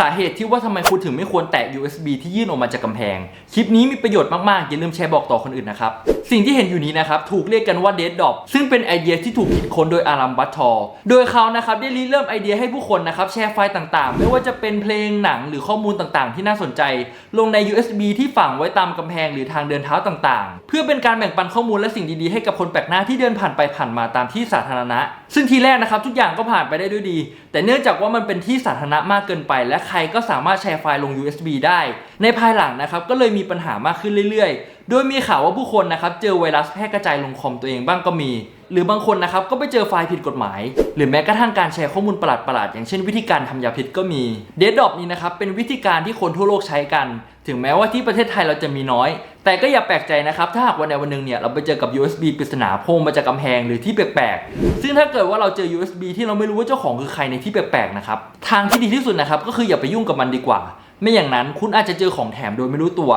สาเหตุที่ว่าทำไมคุณถึงไม่ควรแตะ USB ที่ยื่นออกมาจากกำแพง คลิปนี้มีประโยชน์มาก ๆ อย่าลืมแชร์บอกต่อคนอื่นนะครับ สิ่งที่เห็นอยู่นี้นะครับ ถูกเรียกกันว่า Dead Drop ซึ่งเป็นไอเดียที่ถูกคิดค้นโดยอารัมบัตทอร์โดยเขานะครับได้ริเริ่มไอเดียให้ผู้คนนะครับแชร์ไฟล์ต่าง ๆ ไม่ว่าจะเป็นเพลงหนังหรือข้อมูลต่างๆ ที่น่าสนใจ ลงใน USB ที่ฝังไว้ตามกำแพงหรือทางเดินเท้าต่าง ๆ เพื่อเป็นการแบ่งปันข้อมูลและสิ่งดี ๆ ให้กับคนแปลกหน้าที่เดินผ่านไปผ่านมาตามที่สาธารณะซึ่งทีแรกนะครับทุกอย่างก็ผ่านไปได้ด้วยดี แต่เนื่องจากว่ามันเป็นที่สาธารณะมากเกินไป และใครก็สามารถแชร์ไฟล์ลง USB ได้ ในภายหลังนะครับก็เลยมีปัญหามากขึ้นเรื่อยๆ โดยมีข่าวว่าผู้คนนะครับเจอไวรัสแพร่กระจายลงคอมตัวเองบ้างก็มี หรือบางคนนะครับก็ไปเจอไฟล์ผิดกฎหมาย หรือแม้กระทั่งการแชร์ข้อมูลประหลาดๆอย่างเช่นวิธีการทำยาพิษก็มี d e a d d r o p นี้นะครับเป็นวิธีการที่คนทั่วโลกใช้กัน ถึงแม้ว่าที่ประเทศไทยเราจะมีน้อย แต่ก็อย่าแปลกใจนะครับถ้าหากวันใดวันหนึ่งเนี่ยเราไปเจอกับ USB ปริศนาโผล่มาจากกำแพงหรือที่แปลกๆ ซึ่งถ้าเกิดว่าเราเจอ USB ที่เราไม่รู้ว่าเจ้าของคือใครในที่แปลกๆนะครับทางที่ดีที่สุดนะครับก็คืออย่าไปยุ่งกับมันดีกว่า ไม่อย่างนั้นคุณอาจจะเจอของแถมโดยไม่รู้ตัว